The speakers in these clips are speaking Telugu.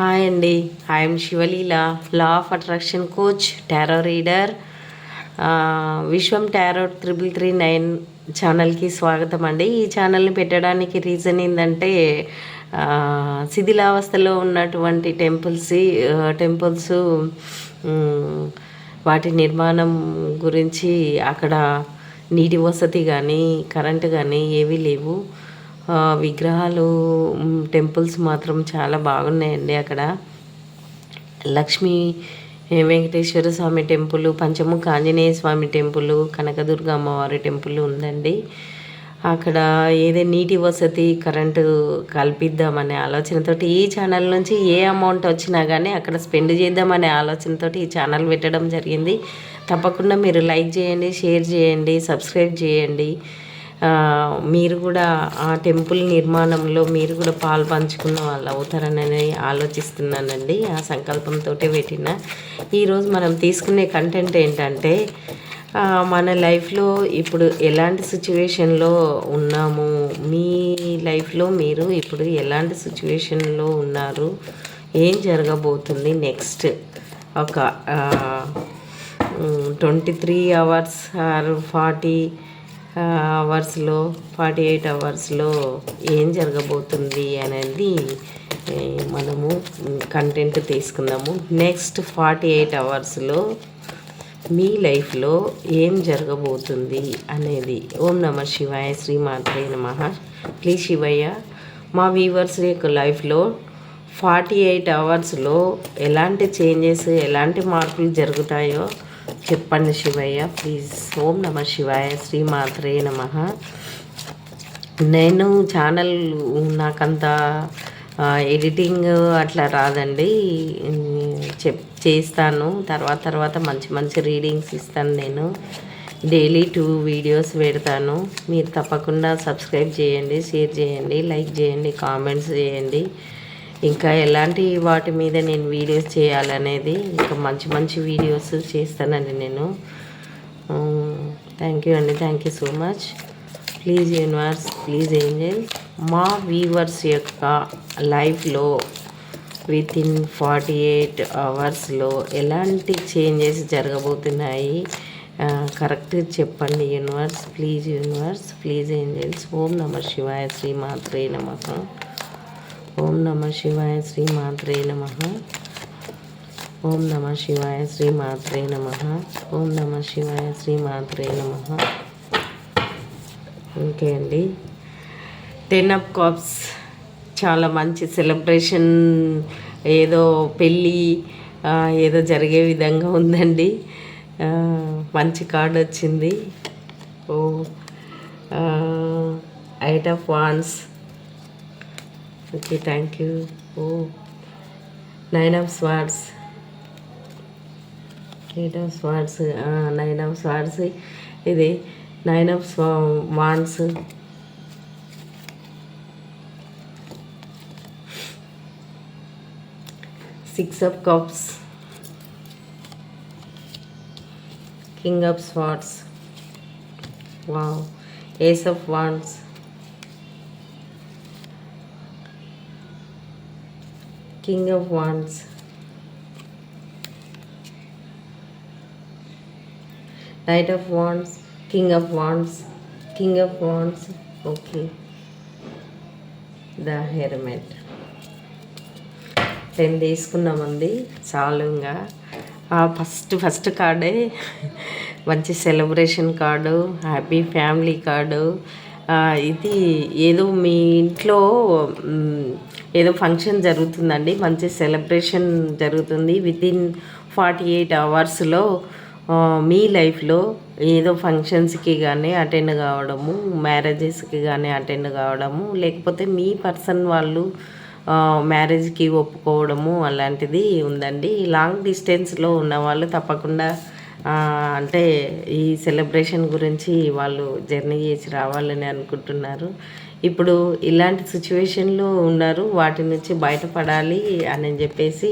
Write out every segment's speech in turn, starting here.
హాయ్ అండి. I'm Sivaleela law of attraction coach tarot reader Viswam tarot triple three nine ఛానల్కి స్వాగతం అండి. ఈ ఛానల్ని పెట్టడానికి రీజన్ ఏంటంటే శిథిలావస్థలో ఉన్నటువంటి టెంపుల్స్ టెంపుల్స్ వాటి నిర్మాణం గురించి అక్కడ నీటి వసతి కానీ కరెంటు కానీ ఏవీ లేవు. విగ్రహాలు టెంపుల్స్ మాత్రం చాలా బాగున్నాయండి అక్కడ. లక్ష్మీ వెంకటేశ్వర స్వామి టెంపుల్ పంచముఖ ఆంజనేయ స్వామి టెంపుల్ కనకదుర్గ అమ్మవారి టెంపుల్ ఉందండి. అక్కడ ఏదే నీటి వసతి కరెంటు కల్పిద్దామనే ఆలోచనతోటి ఈ ఛానల్ నుంచి ఏ అమౌంట్ వచ్చినా కానీ అక్కడ స్పెండ్ చేద్దామనే ఆలోచనతోటి ఈ ఛానల్ పెట్టడం జరిగింది. తప్పకుండా మీరు లైక్ చేయండి షేర్ చేయండి సబ్స్క్రైబ్ చేయండి. మీరు కూడా ఆ టెంపుల్ నిర్మాణంలో మీరు కూడా పాలు పంచుకున్న వాళ్ళు అవుతారని ఆలోచిస్తున్నానండి ఆ సంకల్పంతో పెట్టిన. ఈరోజు మనం తీసుకునే కంటెంట్ ఏంటంటే మన లైఫ్లో ఇప్పుడు ఎలాంటి సిచ్యువేషన్లో ఉన్నాము మీ లైఫ్లో మీరు ఇప్పుడు ఎలాంటి సిచ్యువేషన్లో ఉన్నారు ఏం జరగబోతుంది నెక్స్ట్ ఒక twenty three hours or forty అవర్స్లో ఫార్టీ ఎయిట్ అవర్స్లో ఏం జరగబోతుంది అనేది మనము కంటెంట్ తీసుకుందాము. నెక్స్ట్ ఫార్టీ ఎయిట్ అవర్స్లో మీ లైఫ్లో ఏం జరగబోతుంది అనేది. ఓం నమ శివాయ శ్రీ మాత్రే నమ. ప్లీజ్ శివయ్య మా వీవర్స్ యొక్క లైఫ్లో ఫార్టీ ఎయిట్ అవర్స్లో ఎలాంటి చేంజెస్ ఎలాంటి మార్పులు జరుగుతాయో చెప్పండి శివయ్య ప్లీజ్ ఓం నమ శివాయ శ్రీమాత్రే నమ. నేను ఛానల్ నాకంత ఎడిటింగ్ అట్లా రాదండి. చెప్ చేస్తాను. తర్వాత తర్వాత మంచి మంచి రీడింగ్స్ ఇస్తాను నేను. డైలీ టూ వీడియోస్ పెడతాను. మీరు తప్పకుండా సబ్స్క్రైబ్ చేయండి షేర్ చేయండి లైక్ చేయండి కామెంట్స్ చేయండి. ఇంకా ఎలాంటి వాటి మీద నేను వీడియోస్ చేయాలనేది ఇంకా మంచి మంచి వీడియోస్ చేస్తానండి నేను. థ్యాంక్ యూ అండి. Thank you so much. Please universe please angel మా వీవర్స్ యొక్క లైఫ్లో విత్ ఇన్ ఫార్టీ ఎయిట్ అవర్స్లో ఎలాంటి చేంజెస్ జరగబోతున్నాయి? కరెక్ట్ చెప్పండి universe. Please universe please angels. Om నమ శివాయ శ్రీ మాత్రే నమకం ఓం నమ శివాయ శ్రీ మాత్రే నమ. ఓం నమ శివాయ శ్రీ మాత్రే నమ. ఓం నమ శివాయ శ్రీ మాత్రే నమ. ఓకే అండి. Ten of cups. చాలా మంచి సెలబ్రేషన్. ఏదో పెళ్ళి ఏదో జరిగే విధంగా ఉందండి. మంచి కార్డు వచ్చింది. ఓ eight of wands. Okay thank you oh nine of swords eight of swords nine of swords ఇది nine of wands six of cups king of swords wow ace of wands king of wands Knight of Wands, King of Wands, King of Wands, okay. The Hermit. Ten తీసుకున్నామండి. చాలు ఇంకా ఫస్ట్ ఫస్ట్ కార్డే. మంచి celebration card. Happy family card. ఇది ఏదో మీ ఇంట్లో ఏదో ఫంక్షన్ జరుగుతుందండి. మంచి సెలబ్రేషన్ జరుగుతుంది. వితిన్ ఫార్టీ ఎయిట్ అవర్స్లో మీ లైఫ్లో ఏదో ఫంక్షన్స్కి కానీ అటెండ్ కావడము మ్యారేజెస్కి కానీ అటెండ్ కావడము లేకపోతే మీ పర్సన్ వాళ్ళు మ్యారేజ్కి ఒప్పుకోవడము అలాంటిది ఉందండి. లాంగ్ డిస్టెన్స్లో ఉన్న వాళ్ళు తప్పకుండా అంటే ఈ సెలబ్రేషన్ గురించి వాళ్ళు జర్నీ చేసి రావాలని అనుకుంటున్నారు. ఇప్పుడు ఇలాంటి సిచ్యువేషన్లు ఉన్నారు వాటి నుంచి బయటపడాలి అని చెప్పేసి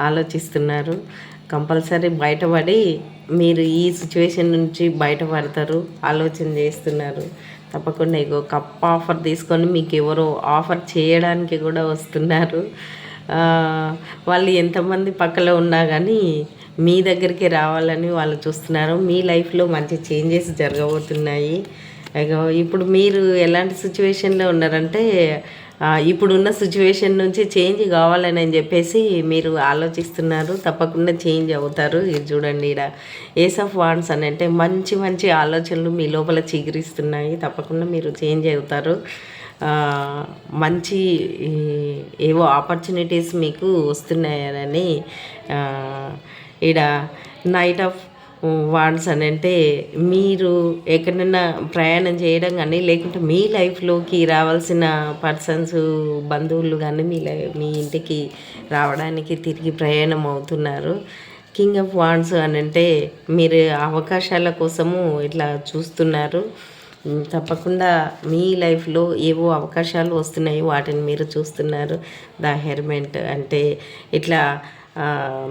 ఆలోచిస్తున్నారు. కంపల్సరీ బయటపడి మీరు ఈ సిచ్యువేషన్ నుంచి బయటపడతారు ఆలోచన చేస్తున్నారు. తప్పకుండా ఇగో కప్ ఆఫర్ తీసుకొని మీకు ఎవరో ఆఫర్ చేయడానికి కూడా వస్తున్నారు. వాళ్ళు ఎంతమంది పక్కలో ఉన్నా కానీ మీ దగ్గరికి రావాలని వాళ్ళు చూస్తున్నారు. మీ లైఫ్లో మంచి చేంజెస్ జరగబోతున్నాయి. ఇప్పుడు మీరు ఎలాంటి సిచ్యువేషన్లో ఉన్నారంటే ఇప్పుడున్న సిచ్యువేషన్ నుంచి చేంజ్ కావాలని అని చెప్పేసి మీరు ఆలోచిస్తున్నారు. తప్పకుండా చేంజ్ అవుతారు. ఇది చూడండి ఇక్కడ ఏస్ ఆఫ్ వాన్స్ అని అంటే మంచి మంచి ఆలోచనలు మీ లోపల చిగురిస్తున్నాయి. తప్పకుండా మీరు చేంజ్ అవుతారు. మంచి ఏవో ఆపర్చునిటీస్ మీకు వస్తున్నాయని ఇక్కడ నైట్ ఆఫ్ వాన్స్ అని అంటే మీరు ఎక్కడైనా ప్రయాణం చేయడం కానీ లేకుంటే మీ లైఫ్లోకి రావాల్సిన పర్సన్స్ బంధువులు కానీ మీ లై మీ ఇంటికి రావడానికి తిరిగి ప్రయాణం అవుతున్నారు. కింగ్ ఆఫ్ వాండ్స్ అని అంటే మీరు అవకాశాల కోసము ఇట్లా చూస్తున్నారు. తప్పకుండా మీ లైఫ్లో ఏవో అవకాశాలు వస్తున్నాయి వాటిని మీరు చూస్తున్నారు. ద హెర్మెంట్ అంటే ఇట్లా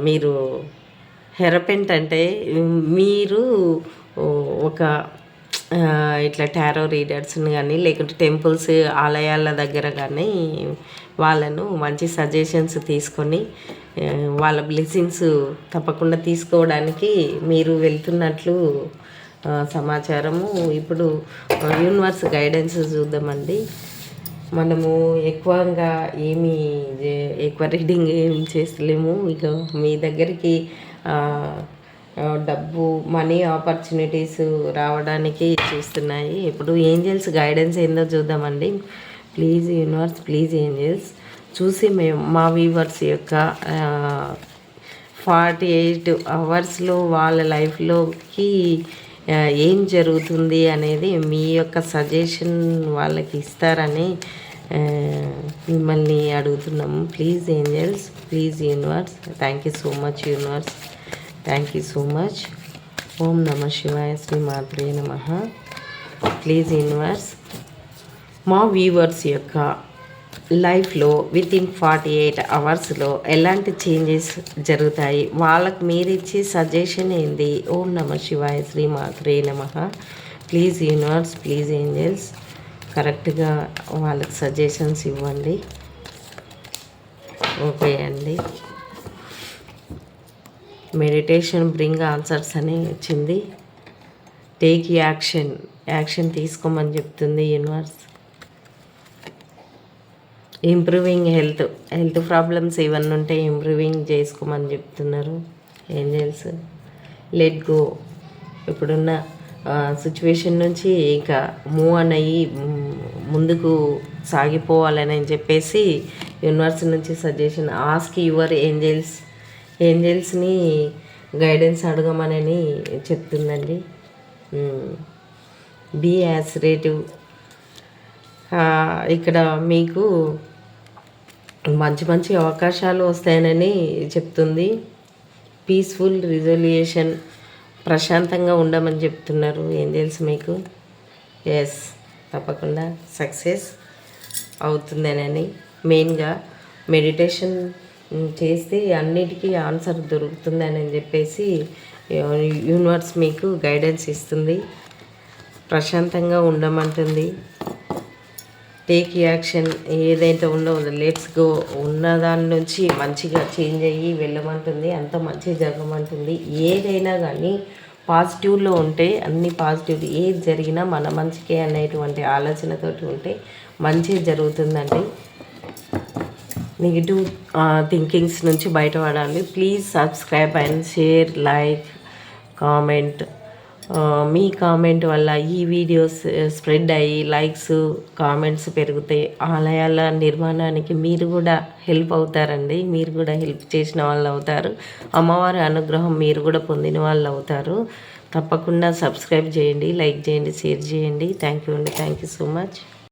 మీరు హెరపెంట్ అంటే మీరు ఒక ఇట్లా టారో రీడర్స్ని కానీ లేకుంటే టెంపుల్స్ ఆలయాల దగ్గర కానీ వాళ్ళను మంచి సజెషన్స్ తీసుకొని వాళ్ళ బ్లెస్సింగ్స్ తప్పకుండా తీసుకోవడానికి మీరు వెళ్తున్నట్లు సమాచారము. ఇప్పుడు యూనివర్స్ గైడెన్స్ చూద్దామండి. మనము ఎక్కువగా ఏమి ఎక్కువ రీడింగ్ ఏం చేస్తలేము. ఇక మీ దగ్గరికి డబ్బు మనీ ఆపర్చునిటీస్ రావడానికి చూస్తున్నాయి. ఇప్పుడు ఏంజల్స్ గైడెన్స్ ఏందో చూద్దామండి. Please universe please angels. చూసి మేము మా వీవర్స్ యొక్క ఫార్టీ ఎయిట్ అవర్స్లో వాళ్ళ లైఫ్లోకి ఏం జరుగుతుంది అనేది మీ యొక్క సజెషన్ వాళ్ళకి ఇస్తారని మిమ్మల్ని అడుగుతున్నాము please angels please universe thank you so much universe thank you so much Om నమ శివాయ శ్రీ మాత్రే నమ. ప్లీజ్ యూనివర్స్ మా వ్యూవర్స్ యొక్క లైఫ్లో విత్ ఇన్ ఫార్టీ ఎయిట్ అవర్స్లో ఎలాంటి చేంజెస్ జరుగుతాయి? వాళ్ళకి మీరు ఇచ్చే సజెషన్ ఏంది? ఓం నమ శివాయ శ్రీ మాత్రే నమ. ప్లీజ్ యూనివర్స్ ప్లీజ్ ఏంజల్స్ కరెక్ట్గా వాళ్ళకి సజెషన్స్ ఇవ్వండి. ఓకే అండి. మెడిటేషన్ బ్రింగ్ ఆన్సర్స్ అని వచ్చింది. Take action. యాక్షన్ తీసుకోమని చెప్తుంది universe. Improving health health problems ఏమన్నా ఉంటే ఇంప్రూవింగ్ చేసుకోమని చెప్తున్నారు. ఏంజల్స్ లెట్ గో ఇప్పుడున్న సిచ్యువేషన్ నుంచి ఇంకా మూవ్ అన్ అయ్యి ముందుకు సాగిపోవాలని చెప్పేసి యూనివర్స్ నుంచి సజెషన్ ఆస్క్ యువర్ ఏంజల్స్ ఏంజల్స్ని గైడెన్స్ అడగమనని చెప్తుందండి. Hmm. బీ యాసిరేటివ్ ఇక్కడ మీకు మంచి మంచి అవకాశాలు వస్తాయనని చెప్తుంది. పీస్ఫుల్ రిజల్యూషన్ ప్రశాంతంగా ఉండమని చెప్తున్నారు. ఏం తెలుసు మీకు? ఎస్ తప్పకుండా సక్సెస్ అవుతుందనని. మెయిన్గా మెడిటేషన్ చేస్తే అన్నిటికీ ఆన్సర్ దొరుకుతుందని చెప్పేసి యూనివర్స్ మీకు గైడెన్స్ ఇస్తుంది. ప్రశాంతంగా ఉండమంటుంది. టేక్ యాక్షన్ ఏదైతే ఉందో లెట్స్ గో ఉన్న దాని నుంచి మంచిగా చేంజ్ అయ్యి వెళ్ళమంటుంది అంత మంచి జరగమంటుంది. ఏదైనా కానీ పాజిటివ్లో ఉంటే అన్ని పాజిటివ్ ఏది జరిగినా మన మంచికే అనేటువంటి ఆలోచనతోటి ఉంటే మంచి జరుగుతుందండి. నెగిటివ్ థింకింగ్స్ నుంచి బయటపడాలి. Please subscribe and share like comment me comment వల్ల ఈ వీడియోస్ స్ప్రెడ్ అయ్యి లైక్స్ కామెంట్స్ పెరుగుతాయి ఆలయాల నిర్మాణానికి మీరు కూడా హెల్ప్ అవుతారండి. మీరు కూడా హెల్ప్ చేసిన వాళ్ళు అవుతారు. అమ్మవారి అనుగ్రహం మీరు కూడా పొందిన వాళ్ళు అవుతారు. తప్పకుండా సబ్స్క్రైబ్ చేయండి లైక్ చేయండి షేర్ చేయండి. థ్యాంక్ యూ అండి. Thank you so much